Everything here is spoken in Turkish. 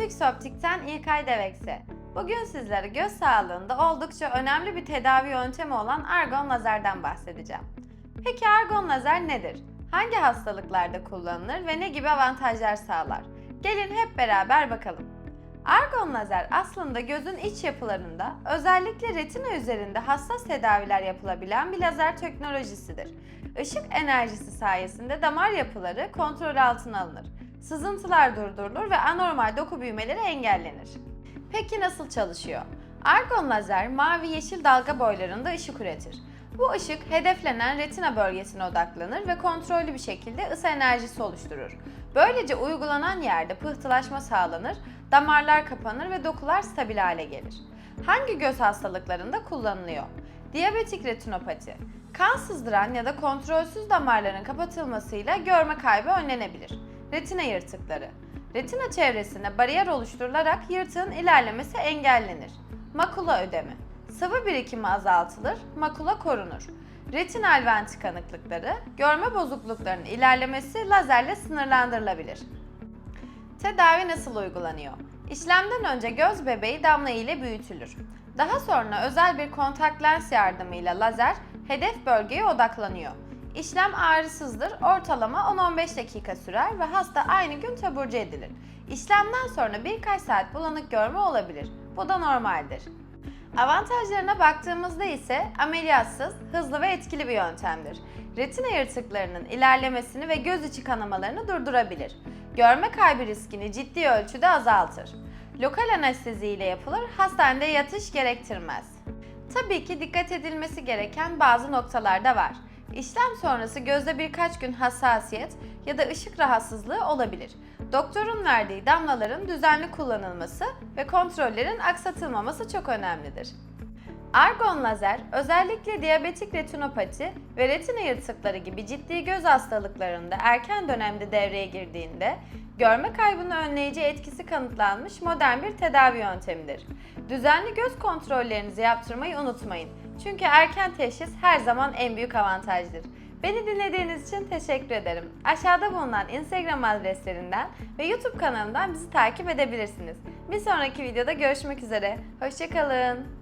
Lüks Optik'ten İlkay Devekse. Bugün sizlere göz sağlığında oldukça önemli bir tedavi yöntemi olan argon lazerden bahsedeceğim. Peki argon lazer nedir? Hangi hastalıklarda kullanılır ve ne gibi avantajlar sağlar? Gelin hep beraber bakalım. Argon lazer aslında gözün iç yapılarında özellikle retina üzerinde hassas tedaviler yapılabilen bir lazer teknolojisidir. Işık enerjisi sayesinde damar yapıları kontrol altına alınır. Sızıntılar durdurulur ve anormal doku büyümeleri engellenir. Peki nasıl çalışıyor? Argon lazer mavi yeşil dalga boylarında ışık üretir. Bu ışık hedeflenen retina bölgesine odaklanır ve kontrollü bir şekilde ısı enerjisi oluşturur. Böylece uygulanan yerde pıhtılaşma sağlanır, damarlar kapanır ve dokular stabil hale gelir. Hangi göz hastalıklarında kullanılıyor? Diyabetik retinopati. Kan sızdıran ya da kontrolsüz damarların kapatılmasıyla görme kaybı önlenebilir. Retina yırtıkları. Retina çevresine bariyer oluşturularak yırtığın ilerlemesi engellenir. Makula ödemi. Sıvı birikimi azaltılır, makula korunur. Retinal vent tıkanıklıkları, görme bozukluklarının ilerlemesi lazerle sınırlandırılabilir. Tedavi nasıl uygulanıyor? İşlemden önce göz bebeği damla ile büyütülür. Daha sonra özel bir kontak lens yardımıyla lazer hedef bölgeye odaklanıyor. İşlem ağrısızdır, ortalama 10-15 dakika sürer ve hasta aynı gün taburcu edilir. İşlemden sonra birkaç saat bulanık görme olabilir. Bu da normaldir. Avantajlarına baktığımızda ise ameliyatsız, hızlı ve etkili bir yöntemdir. Retina yırtıklarının ilerlemesini ve göz içi kanamalarını durdurabilir. Görme kaybı riskini ciddi ölçüde azaltır. Lokal anestezi ile yapılır, hastanede yatış gerektirmez. Tabii ki dikkat edilmesi gereken bazı noktalar da var. İşlem sonrası gözde birkaç gün hassasiyet ya da ışık rahatsızlığı olabilir. Doktorun verdiği damlaların düzenli kullanılması ve kontrollerin aksatılmaması çok önemlidir. Argon lazer özellikle diyabetik retinopati ve retina yırtıkları gibi ciddi göz hastalıklarında erken dönemde devreye girdiğinde görme kaybını önleyici etkisi kanıtlanmış modern bir tedavi yöntemidir. Düzenli göz kontrollerinizi yaptırmayı unutmayın. Çünkü erken teşhis her zaman en büyük avantajdır. Beni dinlediğiniz için teşekkür ederim. Aşağıda bulunan Instagram adreslerinden ve YouTube kanalımdan bizi takip edebilirsiniz. Bir sonraki videoda görüşmek üzere. Hoşçakalın.